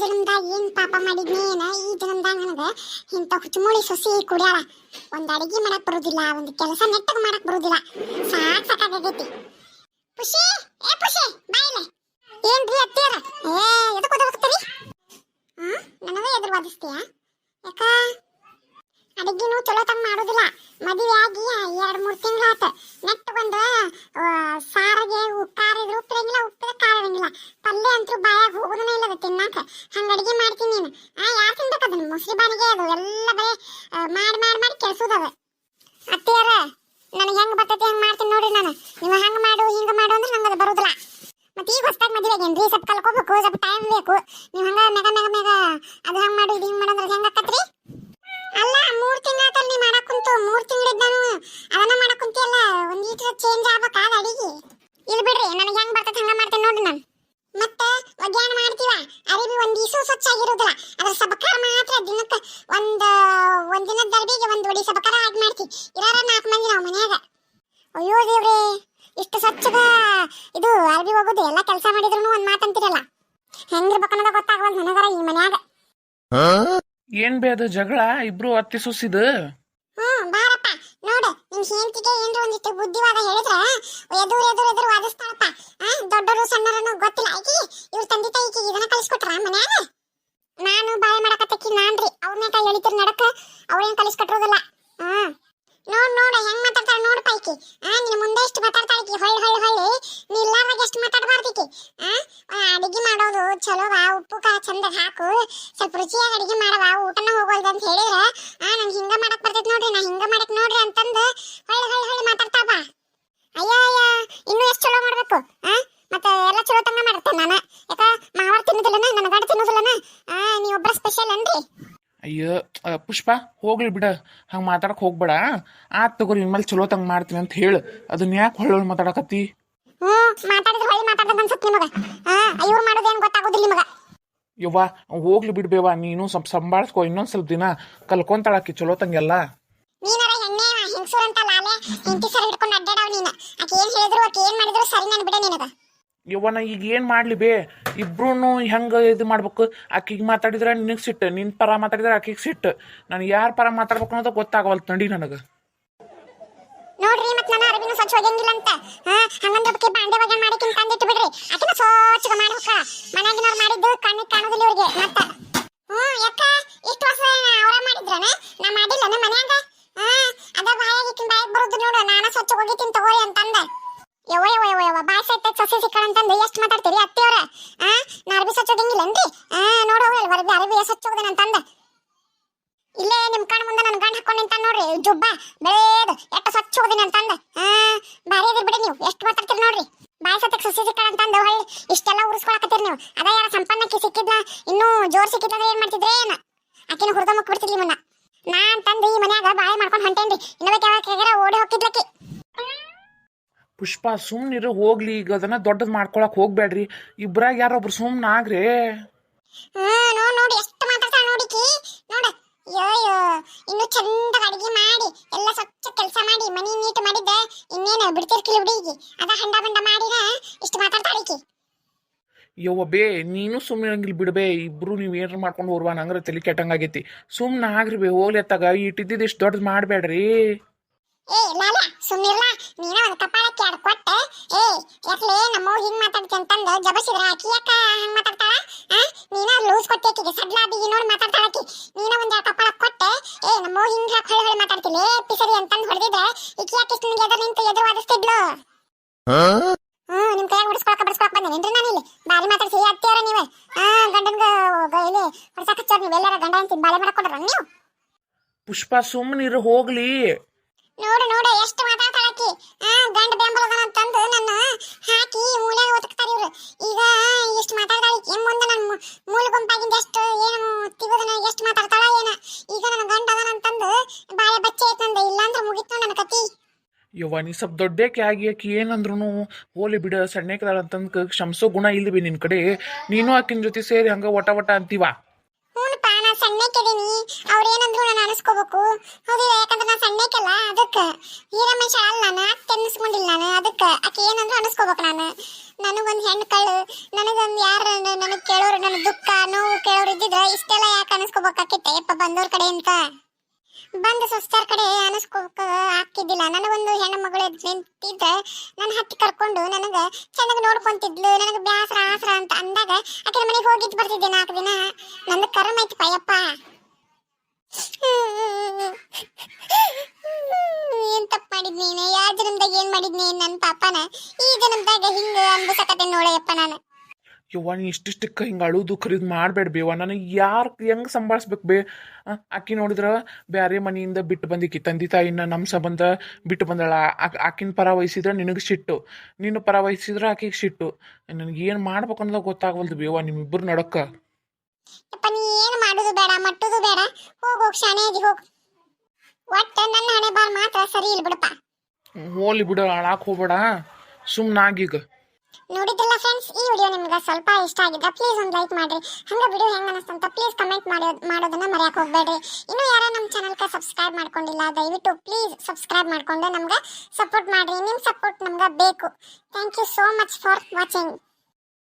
ಜನ್ಮದಾಗ ಏನ್ ಪಾಪ ಮಾಡಿದ್ನೇನ? ಈ ಜನ್ಮದಾಗ ನನಗ ಇಂಥ ಹುಚ್ಚುಮುಳಿ ಸೊಸಿ ಕುಡ್ಯಾಳ. ಒಂದ್ ಅಡಿಗೆ ಮಾಡಕ್ ಬರುದಿಲ್ಲ, ಒಂದ್ ಕೆಲಸ ನೆಟ್ಟಗ್ ಮಾಡಕ್ ಬರುದಿಲ್ಲ. ಸಾಕ್ ಸಾಕಾಗೈತಿ. ಏ ಪುಷಿ ಬಾಯಿಲೆ ಏನ್ರಿ ಅತ್ತೀರ ಏ ಎದಕ್ ಓದೋಗ್ತೀರಿ ಹ್ಮ್ ನನಗ ಎದುರು ವಾದಿಸ್ತೀಯ ಯಾಕ ಅಡಿಗೆನು ಚಲೋ ತಂಗ್ ಮಾಡೋದಿಲ್ಲ ಮದುವೆ ಆಗಿ ಎರಡ್ ಮೂರ್ ತಿಂಗಳಾತ ನೆಟ್ ಬಂದ ಸಾರಿಗೆ ಖಾರ ಇದ್ರೆ ಉಪ್ಪಿರಂಗಿಲ್ಲ ಉಪ್ಪಿದ ಖಾರ ಇರಂಗಿಲ್ಲ ಪಲ್ಯ ಅಂತೂ ಬಾಯಾಗ ಹೋಗೋದನೇ ಇಲ್ಲ ಅದು ತಿನ್ನಾಕ ಹಂಗ ಅಡಿಗೆ ಮಾಡ್ತೀನಿ ನೀನು ಆ ಯಾರು ತಿನ್ಬೇಕು ಅದನ್ನ ಮೊಸರು ಬಾನಿಗೆ ಅದು ಎಲ್ಲ ಬರೀ ಆ, ಮಾಡಿ ಮಾಡಿ ಅತ್ತಿಯರ, ನನಗೆ ಹೆಂಗ್ ಬರ್ತೈತಿ ಹಂಗ್ ಮಾಡ್ತೀನಿ ನೋಡ್ರಿ ನಾನು. ನೀವು ಹೆಂಗ್ ಮಾಡು, ಹಿಂಗ ಮಾಡು ಅಂದ್ರೆ ನಂಗೆ ಅದು ಬರೋದಿಲ್ಲ. ಮತ್ತೆ ಈಗ ಹೊಸ್ದಾಗ ಮದುವೆ ಆಗೇನ್ರಿ, ಸ್ವಲ್ಪ ಕಲ್ಕೋಬೇಕು, ಸ್ವಲ್ಪ ಟೈಮ್ ಬೇಕು ನೀವು ಹಂಗ ಮೆಗ ಮೆಗ ಮೆಗ ಅದು ಹಂಗ್ ಮಾಡು ಇದು ಹಿಂಗ್ ಮಾಡು ಅಂದ್ರೆ ಹೆಂಗ್ ಆಕತ್ರಿ ಅಲ್ಲ ಮೂರ್ ತಿಂಗಳಾತಲ್ ನೀ ಮಾಡಕ್ ಕುಂತು ಮೂರ್ ತಿಂಗಳಿದ್ದಾನು ಅದನ್ನ ಮಾಡಕ್ ಕುಂತಿಯಲ್ಲ ಒಂದ್ ಲೀಟರ್ ಚೇಂಜ್ ಆಗ್ಬೇಕಾದ ಅಡಿಗೆ ಇಲ್ಲಿ ಬಿಡ್ರಿ ನನಗೆ ಹೆಂಗ್ ಬರ್ತೈತೆ ಹಂಗ ಮಾಡ್ತೇನೆ ನೋಡ್ರಿ ನಾನು ಮತ್ತೆ ಒಗ್ಯಾಣ ಮಾಡ್ತೀವ ಅರಿವಿ ಒಂದ್ ದಿವಸ ಸ್ವಚ್ಛ ಆಗಿರೋದಿಲ್ಲ ಅದ್ರ ಸಬಕಾರ ಮಾತ್ರ ದಿನಕ್ಕೆ ಒಂದ್ ಒಂದ್ ದಿನದ ದರ್ಬಿಗೆ ಒಂದ್ ಒಡಿ ಸಬಕಾರ ಆಗಿ ಮಾಡ್ತಿ ಇರಾರ ನಾಲ್ಕು ಮಂದಿ ನಾವು ಮನ್ಯಾಗ ಅಯ್ಯೋ ದೇವ್ರೇ ಇಷ್ಟು ಸ್ವಚ್ಛಗ ಇದು ಅರ್ಬಿ ಹೋಗೋದು ಎಲ್ಲ ಕೆಲಸ ಮಾಡಿದ್ರು ಒಂದ್ ಮಾತಂತಿರಲ್ಲ. ಹೆಂಗಿರ್ಬೇಕನ್ನೋದ ಗೊತ್ತಾಗವಲ್ ನನಗರ ಈ ಮನ್ಯಾಗ. ಏನ್ ಬೇ ಅದು ಜಗಳ? ಇಬ್ರು ಅತ್ತಿ ಸುಸಿದ? ಹ್ಮ್ ಬಾರಪ್ಪ. ನೋಡು ನಿಮ್ ಹೆಂಡತಿಗೆ ಏನ್ರ ಒಂದಿಷ್ಟು ಬುದ್ಧಿವಾದ ಹೇಳಿದ್ರ ಎದುರು ಎದುರು ಎದುರು ವಾದಿಸ್ತಾಳಪ್ಪ. ಆ ದೊಡ್ಡವರು ಸಣ್ಣರನ್ನು ಗೊತ್ತಿಲ್ಲ. ಆಕಿ ಇವ್ರ ತಂದೆ ತಾಯಿಗೆ ಇದನ್ನ ಕಲಿಸ್ಕೊಟ್ರ ಮನ್ಯಾಗ? ನಾನು ಬಾಳೆ ಮಾಡಕತ್ತಕ್ಕಿ ನಾನ್ರಿ. ಅವ್ರನ್ನ ಕೈ ಎಳಿತಿರ್ ನಡಕ ಅವ್ರೇನ್ ಕಲಿಸ್ಕೊಟ್ರೋದಲ್ಲ ಹ್ಮ್ ನೋಡ್, ನೋಡ, ಹೆಂಗ್ ಮಾತಾಡ್ತಾಳ ನೋಡ್ ಪೈಕಿ. ಆ ನಿನ್ ಮುಂದೆ ಎಷ್ಟು ಮಾತಾಡ್ತಾಳಕಿ ಹೊಳ್ಳಿ ಹೊಳ್ಳಿ ಹೊಳ್ಳಿ. ನೀ ಇಲ್ಲಾರ್ದಾಗ ಎಷ್ಟು ಮಾತಾಡಬಾರ್ದಿಕಿ ಆ ಅಡಿಗೆ ಮಾಡೋದು ಚಲೋವ ಉಪ್ಪು ಕಾ ಚಂದ ಹಾಕು ಸ್ವಲ್ಪ ರುಚಿಯಾಗಿ ಅಡಿಗೆ ಮಾಡವ, ಊಟನ ಹೋಗೋಲ್ದು ಅಂತ ಹೇಳಿದ್ರ, ಆ, ನಂಗೆ ಹಿಂಗ ಮಾಡಕ್ ಬರ್ತೈತಿ ನೋಡ್ರಿ, ನಾ ಹಿಂಗ ಮಾಡಕ್ ನೋಡ್ರಿ ಅಂತಂದು ಹೊಳ್ಳಿ ಹೊಳ್ಳಿ ಹೊಳ್ಳಿ ಮಾತಾಡ್ತಾವ ಅಯ್ಯ ಅಯ್ಯ, ಇನ್ನು ಎಷ್ಟು ಚಲೋ ಮಾಡ್ಬೇಕು, ಆ ಮತ್ತೆ ಎಲ್ಲ ಚಲೋ ತಂಗ ಮಾಡ್ತೇನೆ ನಾನು ಯಾಕ ಮಾವಾರ್ ತಿನ್ನೋದಿಲ್ಲನ ನನ್ನ ಗಂಡ ತಿನ್ನೋದಿಲ್ಲನ ಆ ನೀ ಒಬ್ಬರ ಸ್ಪೆಷಲ್ ಅನ್ರಿ ಅಯ್ಯೋ ಪುಷ್ಪ ಹೋಗ್ಲಿ ಬಿಡ. ಹಂಗೆ ಮಾತಾಡಕ್ ಹೋಗ್ಬೇಡ. ಆತ್ ತಗೋರಿ ಇನ್ಮೇಲೆ ಚಲೋ ತಂಗ ಮಾಡ್ತೀನಿ ಅಂತ ಹೇಳು. ಅದನ್ನ ಯಾಕೆ ಹೊಳ್ಳೊಳ್ ಮಾತಾಡಕತ್ತಿ? ಹ್ಞೂ ಮಾತಾಡಿದ್ರೆ ಹೊಳ್ಳಿ ಮಾತಾಡ್ದಂಗ ಅನ್ಸುತ್ತೆ ನಿಮಗ. ಇವ್ರು ಮಾಡೋದೇನ್ ಗೊತ್ತಾಗೋದಿಲ್ಲ ನಿಮಗ. ಯವ್ವ ಹೋಗ್ಲಿ ಬಿಡ್ಬೇವ ನೀನು ಸ್ವಲ್ಪ ಸಂಭಾಳಿಸ್ಕೋ ಇನ್ನೊಂದ್ ಸ್ವಲ್ಪ ದಿನ ಕಲ್ಕೊಂತಾಳಕಿ ಚಲೋ ತಂಗೆಲ್ಲ. ನೀನರ ಹೆಣ್ಣೆ ಹೆಂಗಸೂರ್ ಅಂತ ಲಾಲೆ ಹೆಂಡತಿ ಸರ್ ಹಿಡ್ಕೊಂಡು ಅಡ್ಡಾಡವ್ ನೀನು. ಆಕೆ ಏನ್ ಹೇಳಿದ್ರು ಆಕೆ ಏನ್ ಮಾಡಿದ್ರು ಸರಿ ನಾನು ಬಿಡ ನಿನಗ. ಯವ್ವ ನಾ ಈಗ ಏನು ಮಾಡಲಿ ಬೇ? ಇಬ್ರು ಹೆಂಗೆ ಇದು ಮಾಡ್ಬೇಕು? ಆಕಿಗೆ ಮಾತಾಡಿದ್ರೆ ನಿನಗೆ ಸಿಟ್ಟು ನಿನ್ನ ಪರ ಮಾತಾಡಿದ್ರೆ ಆಕಿಗೆ ಸಿಟ್ಟು. ನಾನು ಯಾರ ಪರ ಮಾತಾಡ್ಬೇಕು ಅನ್ನೋದು ಗೊತ್ತಾಗವಲ್ತು ನಡಿ ನನಗೆ. ನೋಡ್ರಿ ಮತ್ತೆ ಹೋಗಂಗಿಲ್ಲ ಅಂತ. ಮತ್ತ. ಯಾಕ? ವರ್ಷ ಅವರ ನೋಡು. ಅಂತಂದ ಯವ್ವ ಯವ್ವ ಯವ್ವ ಯವ್ವ ಬಾಯ್ ಸೈತಾಗ ಸೊಸೆ ಸಿಕ್ಕಣ ಅಂತಂದು ಎಷ್ಟು ಮಾತಾಡ್ತೀರಿ? ಅವರ ಆ? ನಾ ಅರ್ಬಿ ಸ್ವಚ್ಛ ಹೋಗಂಗಿಲ್ಲನ್ರಿ ಆ, ನೋಡ ಹೋಗಲ್ಲ ಅರ್ಬಿ ಅರ್ಬಿ ಎಷ್ಟು ಹೋಗದನ ಅಂತಂದ. ಇಲ್ಲೇ ನಿಮ್ ಕಣ್ ಮುಂದೆ ನನ್ ಗಂಡ ಹಾಕೊಂಡು ನಿಂತಾನ ನೋಡ್ರಿ, ಜುಬ್ಬ, ಬೆಳೆದು ಎಟ್ಟ ಸ್ವಚ್ಛ ಹೋದಿನಿ ಅಂತಂದ. ಆ ಬಾರಿ ಇದ್ರಿ ಬಿಡಿ ನೀವು, ಎಷ್ಟು ಮಾತಾಡ್ತೀರಿ ನೋಡ್ರಿ. ಬಾಯಿ ಸತ್ತಕ್ ಸುಸಿ ಸಿಕ್ಕಣ ಅಂತಂದ ಹೊಳ್ಳಿ, ಇಷ್ಟೆಲ್ಲ ಉರ್ಸ್ಕೊಳಕತ್ತೀರಿ ನೀವು. ಅದ ಯಾರ ಸಂಪನ್ನಕ್ಕೆ ಸಿಕ್ಕಿದ್ಲ, ಇನ್ನೂ ಜೋರ್ ಸಿಕ್ಕಿದ್ರೆ ಏನ್ ಮಾಡ್ತಿದ್ರೆ ಏನ? ಆಕಿನ ಹುರಿದ ಮುಕ್ ಬಿಡ್ತಿದ್ಲಿ ಮುನ್ನ ನಾ ಅಂತಂದು ಈ ಮನ್ಯಾಗ ಬಾಯಿ ಮಾಡ್ಕೊಂಡು ಹೊಂಟೇನ್ರಿ. ಇನ್ನೊಬ್ಬ ಯಾವಾಗ ಓಡಿ ಹೋಗಿದ್ಲಕ್ಕಿ ಪುಷ್ಪ ಸುಮ್ನಿರು ಹೋಗ್ಲಿ ಈಗ ಅದನ್ನ ದೊಡ್ಡದ್ ಮಾಡ್ಕೊಳಕ್ ಹೋಗ್ಬೇಡ್ರಿ. ಇಬ್ರಾಗ ಯಾರೊಬ್ರು ಸುಮ್ನ ಆಗ್ರಿ? ನೋಡ್ ನೋಡಿ ಎಷ್ಟು ಮಾತಾಡ್ತಾಳ ನೋಡಿಕಿ ನೋಡ ಅಯ್ಯೋ ಇನ್ನು ಚಂದ ಅಡಿಗೆ ಮಾಡಿ ಎಲ್ಲ ಸ್ವಚ್ಛ ಕೆಲಸ ಮಾಡಿ ಮನಿ ನೀಟ್ ಮಾಡಿದ್ದ. ಇನ್ನೇನು ಬಿಡ್ತಿರ್ಕಿಲ್ಲ ಹುಡುಗಿ ಅದ ಹಂಡ ಬಂಡ ಮಾಡಿರ ಇಷ್ಟು ಮಾತಾಡ್ತಾಳಿಕಿ ಯವ್ವ ಬೇ ನೀನು ಸುಮ್ಮನೆ ಇರಂಗಿಲ್ಲ ಬಿಡ್ಬೇ ಇಬ್ರು ನೀವು ಏನ್ ಮಾಡ್ಕೊಂಡು ಹೋರ್ವಾ ನಂಗ್ರ ತಲೆ ಕೆಟ್ಟಂಗಾಗೈತಿ ಸುಮ್ನ ಆಗ್ರಿ ಬೇ ಹೋಗ್ಲಿ ಅತ್ತಾಗ. ಇಟ್ಟಿದ್ದಿದ್ದು ಇಷ್ಟು ದೊಡ್ಡದು ಮಾಡಬೇಡ್ರಿ. ಏ ಲಾಲ ಸುಮ್ಮಿರ್ಲ ನೀನ ಒಂದ್ ಕಪಾಳಕ್ಕೆ ಎರಡು ಕೊಟ್ಟೆ. ಏ ಯಾಕ್ಲೆ ನಮ್ಮವ್ ಹಿಂಗ್ ಮಾತಾಡ್ತಿ ಅಂತಂದು ಜಬಸಿದ್ರ ಆಕಿ ಯಾಕ ಹಂಗ್ ಮಾತಾಡ್ತಾಳ? ಆ? ನೀನ ಲೂಸ್ ಕೊಟ್ಟಿ ಆಕಿಗೆ ಸಡ್ಲಾ ಬಿಗಿ ನೋಡಿ ಮಾತಾಡ್ತಾಳ ಆಕಿ. ನೀನ ಒಂದ್ ಎರಡು ಕಪಾಳ ಕೊಟ್ಟೆ. ಏ ನಮ್ಮವ್ ಹಿಂಗ್ ಹೊಳೆ ಹೊಳೆ ಮಾತಾಡ್ತಿಲ್ಲ ಏ ಪಿಸರಿ ಅಂತಂದು ಹೊಡೆದಿದ್ರೆ ಈಕಿ ಯಾಕೆ ಇಷ್ಟು ನಿಮ್ಗೆ ಎದುರು ನಿಂತು ಎದುರು ವಾದಿಸ್ತಿದ್ಲು? ಹ್ಮ್ ನಿಮ್ ಕೈಯಾಗ ಬಿಡಿಸ್ಕೊಳಕ ಬಿಡಿಸ್ಕೊಳಕ್ ಬಂದೇನೇನ್ರಿ ನಾನು ಇಲ್ಲಿ? ಬಾರಿ ಮಾತಾಡ್ಸಿ ಅತ್ತಿಯರ ನೀವೇ. ಹಾ ಗಂಡನ್ಗ ಇಲ್ಲಿ ಹೊಡ್ಸಕ್ ನೀವೆಲ್ಲರ ಗಂಡ ಅಂತ ಬಾಳೆ ಮಾಡಕ್ ನೀವು? ಪುಷ್ಪ ಸುಮ್ಮನಿರು ಹೋಗ್ಲಿ. ನೋಡು ನೋಡು ಎಷ್ಟು ಮಾತಾಡ್ತಾಳಕಿ ಆ ಗಂಡ ಬೆಂಬಲದನ ತಂದು ನನ್ನ ಹಾಕಿ ಮೂಲೆ ಒದಕ್ತಾರ ಇವ್ರು. ಈಗ ಎಷ್ಟು ಮಾತಾಡ್ತಾಳಿಕಿ ಮುಂದೆ ನನ್ನ ಮೂಲ ಗುಂಪಾಗಿಂದ ಎಷ್ಟು ಏನು ತಿಗೋದನ ಎಷ್ಟು ಮಾತಾಡ್ತಾಳ ಏನ. ಈಗ ನನ್ನ ಗಂಡ ಅದನ ಅಂತಂದು ಬಾಳೆ ಬಚ್ಚೆ ಐತ್ ನಂದು. ಇಲ್ಲಾಂದ್ರೆ ಮುಗಿತು ನನ್ನ ಕತಿ. ಯವ್ವ ನೀ ಸ್ವಲ್ಪ ದೊಡ್ಡಕ್ಕೆ ಆಗಿ ಆಕಿ ಏನಂದ್ರು ಹೋಲಿ ಬಿಡ. ಸಣ್ಣಕ್ಕದಾಳ ಅಂತಂದ್ ಕ್ಷಮಿಸೋ ಗುಣ ಇಲ್ಲಿ ಬಿ ನಿನ್ ಕಡೆ. ನೀನು ಆಕಿನ ಜೊತೆ ಸೇರಿ ಹಂಗ ಒಟ ಒಟ ಅಂತೀವ? ಹ್ಞೂನಪ್ಪ ನಾ ಸಣ್ಣಕ್ಕಿದ್ದೀನಿ ಅವ್ರು ಏನಂದ್ರು ನಾನು ಅನಿಸ್ಕೋಬೇಕು. ಹೌದಿಲ್ಲ ಯಾಕಂದ್ರೆ ನಾ ಸಣ್ಣಕ್ಕಲ್ಲ ಅದಕ್ಕೆ ಹೀರಮೇಶ ಅಲ್ಲ ನಾನು ಅತ್ತೆ ಅನ್ನಿಸ್ಕೊಂಡಿಲ್ಲ ನಾನು, ಅದಕ್ಕೆ ಆಕೆ ಏನಂದ್ರೆ ಅನಿಸ್ಕೋಬೇಕು ನಾನು. ನನಗೊಂದು ಹೆಣ್ಣು ಕಳ್ಳು ನನಗೊಂದು ಯಾರು ನನಗೆ ಕೇಳೋರು ನನ್ನ ದುಃಖ, ನೋವು ಅನಿಸ್ಕೋಬೇಕಾಕಿತ್ತೆ ಯಪ್ಪ, ಬಂದವ್ರ ಕಡೆ ಅಂತ. ಬಂದ ಸೊಸ್ತಾರ್ ಕಡೆ ಅನಿಸ್ಕೋಕ ಆಗ್ತಿದ್ದಿಲ್ಲ. ನನಗೊಂದು ಹೆಣ್ಣು ಮಗಳು ನಿಂತಿದ್ರೆ ನನ್ನ ಹತ್ತಿ ಕರ್ಕೊಂಡು ನನಗೆ ಚೆನ್ನಾಗಿ ನೋಡ್ಕೊಂತಿದ್ಲು, ನನಗೆ ಬ್ಯಾಸರ ಆಸರ ಅಂತ ಅಂದಾಗ ಆಕೆ ಮನೆಗೆ ಹೋಗಿದ್ದು ಬರ್ತಿದ್ದೆ ನಾಲ್ಕು ದಿನ. ನನ್ನ ಕರ್ಮ ಐತಿ ಪಯ್ಯಪ್ಪ ಏನ್ ತಪ್ಪ ಮಾಡಿದ್ನೇನೆ? ಯಾವ ಜನ್ಮದಾಗ ಏನ್ ನೀನ್ ನನ್ನ ಪಾಪನ? ಈ ಜನ್ಮದಾಗ ಹಿಂಗ ಅನ್ಬಸಕತೆ ನೋಡಯ್ಯಪ್ಪ ನಾನು. ಯವ್ವ ನೀ ಇಷ್ಟಿಷ್ಟಕ್ಕೆ ಹಿಂಗೆ ಅಳುದು ಖರೀದು ಮಾಡಬೇಡ ಬೇವ ನನಗೆ ಯಾರು ಹೆಂಗೆ ಸಂಭಾಳಿಸ್ಬೇಕು ಬೇ ಆಕಿ ನೋಡಿದ್ರೆ ಬ್ಯಾರೆ ಮನೆಯಿಂದ ಬಿಟ್ಟು ಬಂದಿಕ್ಕಿ ತಂದೆ ತಾಯಿನ ನಮ್ಮ ಸಂಬಂಧ ಬಿಟ್ಟು ಬಂದಳ. ಆಕ್- ಆಕಿನ ಪರ ವಹಿಸಿದ್ರೆ ನಿನಗೆ ಸಿಟ್ಟು. ನಿನ್ನ ಪರ ವಹಿಸಿದ್ರೆ ಆಕಿಗೆ ಸಿಟ್ಟು. ನನಗೆ ಏನು ಮಾಡ್ಬೇಕು ಅನ್ನೋದು ಗೊತ್ತಾಗವಲ್ದು ಬೇವ ನಿಮ್ಮಿಬ್ಬರು ನಡಕ್ಕ. ಏನು ಮಾಡೋದು ಬೇಡ ಮಟ್ಟುದು ಬೇಡ. ಹೋಗ್ ಹೋಗ್ ಶಾಣೆ ಹೋಗ್. ಒಟ್ಟ ನನ್ನ ಹಣೆ ಬಾರ್ ಮಾತ್ರ ಸರಿ ಇಲ್ಲ ಬಿಡಪ್ಪ. ಹೋಲಿ ಬಿಡು ಅಳಾಕ್ ಹೋಗ್ಬೇಡ. ಸುಮ್ಮನಾಗೀಗ ನೋಡಿದ್ರಲ್ಲ ಫ್ರೆಂಡ್ಸ್ ಈ ವಿಡಿಯೋ ನಿಮ್ಗೆ ಸ್ವಲ್ಪ ಇಷ್ಟ ಆಗಿದ್ದ ಪ್ಲೀಸ್ ಒಂದು ಲೈಕ್ ಮಾಡ್ರಿ. ಹಂಗೆ ವಿಡಿಯೋ ಹೆಂಗೆ ಅನಿಸ್ತಂತ ಪ್ಲೀಸ್ ಕಮೆಂಟ್ ಮಾಡೋದು ಮಾಡೋದನ್ನ ಮರೆಯಕ್ಕೆ ಹೋಗಬೇಡ್ರಿ. ಇನ್ನು ಯಾರೋ ನಮ್ಮ ಚಾನಲ್ಗೆ ಸಬ್ಸ್ಕ್ರೈಬ್ ಮಾಡ್ಕೊಂಡಿಲ್ಲ ದಯವಿಟ್ಟು ಪ್ಲೀಸ್ ಸಬ್ಸ್ಕ್ರೈಬ್ ಮಾಡಿಕೊಂಡು ನಮ್ಗೆ ಸಪೋರ್ಟ್ ಮಾಡಿರಿ. ನಿಮ್ಮ ಸಪೋರ್ಟ್ ನಮ್ಗೆ ಬೇಕು. Thank you so much for watching